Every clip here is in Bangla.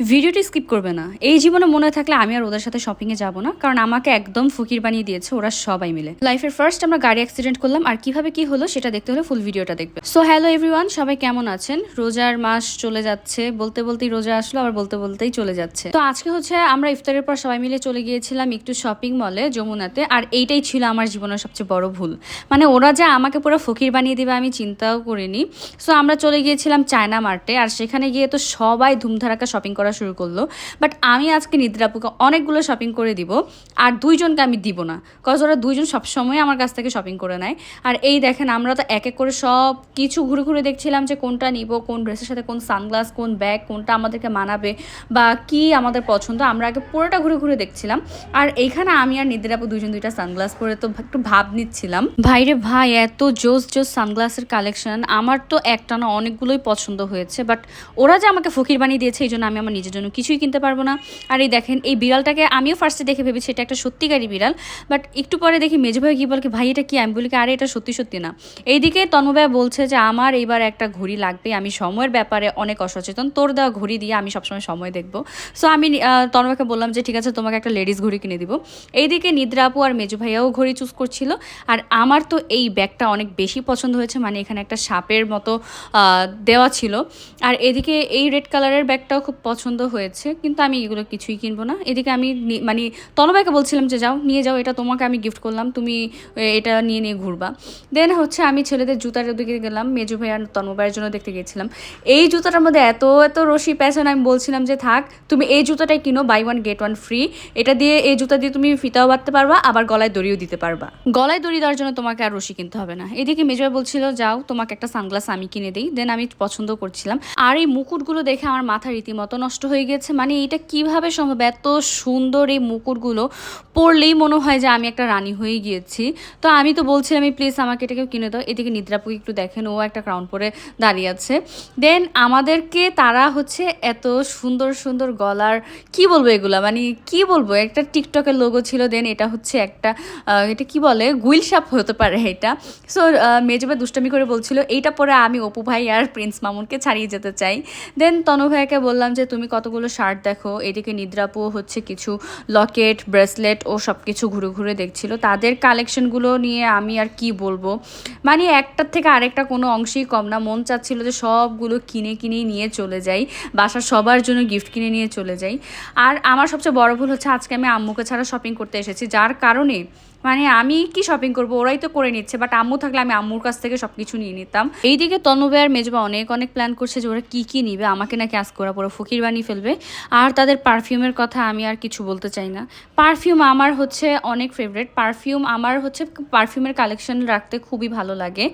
ভিডিওটি স্কিপ করবে না। এই জীবনে মনে থাকলে আমি আর ওদের সাথে শপিংয়ে যাব না, কারণ আমাকে একদম ফকির বানিয়ে দিয়েছে ওরা সবাই মিলে। লাইফের ফার্স্ট আমরা গাড়ি অ্যাক্সিডেন্ট করলাম, আর কীভাবে কি হলো সেটা দেখতে হলে ফুল ভিডিওটা দেখবে। সো হ্যালো এভরিওয়ান সবাই কেমন আছেন? রোজার মাস চলে যাচ্ছে, বলতে বলতেই রোজা আসলো, আবার বলতে বলতেই চলে যাচ্ছে। তো আজকে হচ্ছে আমরা ইফতারের পর সবাই মিলে চলে গিয়েছিলাম একটু শপিং মলে যমুনাতে, আর এইটাই ছিল আমার জীবনের সবচেয়ে বড় ভুল। মানে ওরা যে আমাকে পুরো ফকির বানিয়ে দিবে আমি চিন্তাও করিনি। সো আমরা চলে গিয়েছিলাম চায়না মার্টে আর সেখানে গিয়ে তো সবাই ধুমধারাক্কা শপিং করা শুরু করল। বাট আমি আজকে নিদ্রাপুকে অনেকগুলো শপিং করে দিব, আর দুইজনকে আমি দিব না। কজ ওরা দুইজন সবসময় আমার কাছ থেকে শপিং করে নেয়। আর এই দেখেন, আমরা তো এক এক করে সব কিছু ঘুরে ঘুরে দেখছিলাম যে কোনটা নিব, কোন ড্রেসের সাথে কোন সানগ্লাস কোন ব্যাগ কোনটা আমাদেরকে মানাবে, বা কি আমাদের পছন্দ। আমরা আগে পুরোটা ঘুরে ঘুরে দেখছিলাম। আর এইখানে আমি আর নিদ্রাপু দুজন দুইটা সানগ্লাস পরে তো একটু ভাব নিচ্ছিলাম। ভাইরে ভাই, এত জোস জোস সানগ্লাসের কালেকশন আমার তো একটা না অনেকগুলোই পছন্দ হয়েছে বাট ওরা যে আমাকে ফকির বানিয়ে দিয়েছে, এই জন্য আমি আমার নিজের জন্য কিছুই কিনতে পারব না। আর এই দেখেন এই বিড়ালটাকে আমিও ফার্স্টে দেখে ভেবেছি এটা একটা সত্যিকারী বিড়াল বাট একটু পরে দেখি মেজো ভাই কি বলে কি, ভাই এটা কি? আমি বলি আরে এটা সত্যি সত্যি না। এইদিকে তন্ময় বলছে যে আমার এইবার একটা ঘড়ি লাগবে আমি সময়ের ব্যাপারে অনেক অসচেতন তোর দেওয়া ঘড়ি দিয়ে আমি সবসময় সময় দেখব। সো আমি তন্ময়কে বললাম যে ঠিক আছে তোমাকে একটা লেডিস ঘড়ি কিনে দিব। এইদিকে নিদ্রা আপু আর মেজু ভাইয়াও ঘড়ি চুজ করছিল আর আমার তো এই ব্যাগটা অনেক বেশি পছন্দ হয়েছে মানে এখানে একটা সাপের মতো দেওয়া ছিল। আর এদিকে এই রেড কালারের ব্যাগটাও খুব পছন্দ হয়েছে, কিন্তু আমি এগুলো কিছুই কিনবো না। এদিকে আমি মানে তনবাইকে বলছিলাম যে, যাও, নিয়ে যাও, এটা তোমাকে আমি গিফট করলাম, তুমি এটা নিয়ে নিয়ে ঘুরবা। দেন হচ্ছে আমি ছেলেদের জুতার দিকে গেলাম, মেজু ভাই আর তন্ময়ের জন্য দেখতে গেছিলাম এই জুতাটার মধ্যে এত এত রশি প্যাশন, আমি বলছিলাম যে, থাক, তুমি এই জুতাটাই কিনো buy one get one free এটা দিয়ে, এই জুতা দিয়ে তুমি ফিতাও বাঁধতে পারবা, আবার গলায় দড়িও দিতে পারবা। গলায় দড়ি দেওয়ার জন্য তোমাকে আর রশি কিনতে হবে না। এদিকে মেজু ভাই বলছিল, যাও, তোমাকে একটা সানগ্লাস আমি কিনে দিই। দেন আমি পছন্দ করছিলাম। আর এই মুকুটগুলো দেখে আমার মাথা রীতিমতো নষ্ট হয়ে গেছে। মানে এটা কীভাবে সম্ভব? এত সুন্দর এই মুকুটগুলো পরলেই মনে হয় যে আমি একটা রানী হয়ে গিয়েছি। তো আমি তো বলছিলাম, এই প্লিজ আমাকে এটাকে কিনে দাও। এদিকে নিদ্রাপুকে একটু দেখেন, ও একটা ক্রাউন পরে দাঁড়িয়ে আছে। দেন আমাদেরকে তারা হচ্ছে এত সুন্দর সুন্দর গলার, কি বলব এগুলা? মানে কি বলব? একটা টিকটকের লোগো ছিল দেন এটা হচ্ছে একটা এটা কি বলে? গুইল সাপ হতে পারে এটা। সো মেজবা দুষ্টামি করে বলছিল, এইটা পরে আমি অপু ভাই আর প্রিন্স মামুনকে ছাড়িয়ে যেতে চাই। দেন তনু ভাইকে বললাম যে, তুমি কতগুলো শার্ট দেখো? এদিকে নিদ্রাপু হচ্ছে কিছু লকেট, ব্রেসলেট ও সব কিছু ঘুরে ঘুরে দেখছিল। তাদের কালেকশনগুলো নিয়ে আমি আর কি বলব? মানে একটার থেকে আরেকটা কোনো অংশেই কম না। মন চাচ্ছিল যে সবগুলো কিনে কিনেই নিয়ে চলে যাই। বাসার সবার জন্য গিফট কিনে নিয়ে চলে যাই। আর আমার সবচেয়ে বড় ভুল হচ্ছে আজকে আমি আম্মুকে ছাড়া শপিং করতে এসেছি। যার কারণে মানে আমি কি শপিং করব? ওরাই তো করে নিচ্ছে। বাট আম্মু থাকলে আমি আম্মুর কাছ থেকে সব কিছু নিয়ে নিতাম। এইদিকে তনবে আর মেজবা অনেক অনেক প্ল্যান করছে যে ওরা কী কী নিবে। আমাকে নাকি আজ করা পুরো ফকির ফেলবে। আর তাদের পারফিউমের কথা আমি আর কিছু বলতে চাই না। পারফিউম আমার হচ্ছে অনেক ফেভারেট পারফিউম আমার হচ্ছে পারফিউমের কালেকশন রাখতে খুবই ভালো লাগে।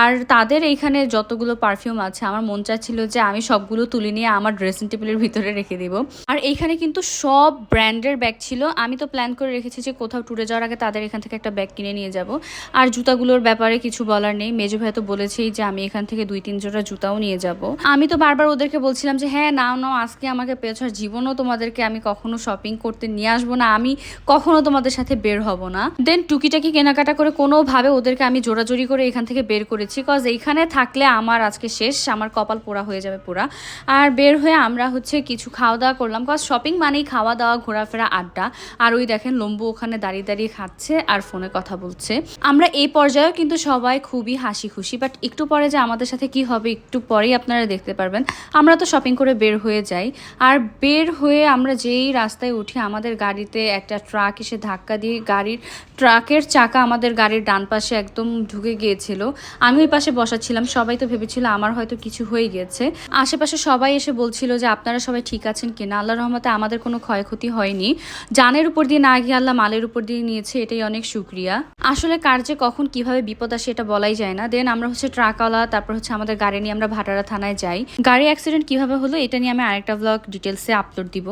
আর তাদের এইখানে যতগুলো পারফিউম আছে, আমার মন চাচ্ছিল যে আমি সবগুলো তুলে নিয়ে আমার ড্রেসিং টেবিলের ভিতরে রেখে দিব। আর এইখানে কিন্তু সব ব্র্যান্ডের ব্যাগ ছিল। আমি তো প্ল্যান করে রেখেছি যে কোথাও ট্যুরে যাওয়ার আগে তাদের এখান থেকে একটা ব্যাগ কিনে নিয়ে যাব। আর জুতাগুলোর ব্যাপারে কিছু বলার নেই। মেজু ভাই তো বলেছেই যে আমি এখান থেকে দুই তিন জোড়া জুতাও নিয়ে যাব। আমি তো বারবার ওদেরকে বলছিলাম যে হ্যাঁ নাও নাও, আজকে আমাকে পেয়েছ জীবনও তোমাদেরকে আমি কখনো শপিং করতে নিয়ে আসব না, আমি কখনো তোমাদের সাথে বের হব না। দেন টুকিটাকি কেনাকাটা করে কোনোভাবে ওদেরকে আমি জোরাজোরি করে এখান থেকে বের করেছি কজ এইখানে থাকলে আমার আজকে শেষ, আমার কপাল পোড়া হয়ে যাবে পুরা। আর বের হয়ে আমরা হচ্ছে কিছু খাওয়া দাওয়া করলাম কজ শপিং মানেই খাওয়া দাওয়া ঘোরাফেরা, আড্ডা। আর ওই দেখেন লম্বু ওখানে দাঁড়িয়ে দাঁড়িয়ে খাচ্ছে আর ফোনে কথা বলছে। আমরা এই পর্যায়েও কিন্তু সবাই খুবই হাসি খুশি বাট একটু পরে যে আমাদের সাথে কি হবে একটু পরেই আপনারা দেখতে পারবেন। আমরা তো শপিং করে বের হয়ে যাই। আর বের হয়ে আমরা যেই রাস্তায় উঠি, আমাদের গাড়িতে একটা ট্রাক এসে ধাক্কা দিয়ে গাড়ির ট্রাকের চাকা আমাদের গাড়ির ডান পাশে একদম ঢুকে গিয়েছিল। আমি ওই পাশে বসাচ্ছিলাম, সবাই তো ভেবেছিল আমার হয়তো কিছু হয়ে গিয়েছে আশেপাশে সবাই এসে বলছিল যে, আপনারা সবাই ঠিক আছেন কিনা? আল্লাহ রহমতে আমাদের কোনো ক্ষয়ক্ষতি হয়নি। জানের উপর দিয়ে না গিয়ে আল্লাহ মালের উপর দিয়ে নিয়েছে, এটাই অনেক সুক্রিয়া আসলে কার যে কখন কীভাবে বিপদ আসে এটা বলাই যায় না। দেন আমরা হচ্ছে ট্রাকওয়ালা, তারপর হচ্ছে আমাদের গাড়ি নিয়ে আমরা ভাটারা থানায় যাই। গাড়ি অ্যাক্সিডেন্ট কীভাবে হলো, এটা নিয়ে আমি আরেকটা ব্লগ ডিটেলসে আপলোড দিব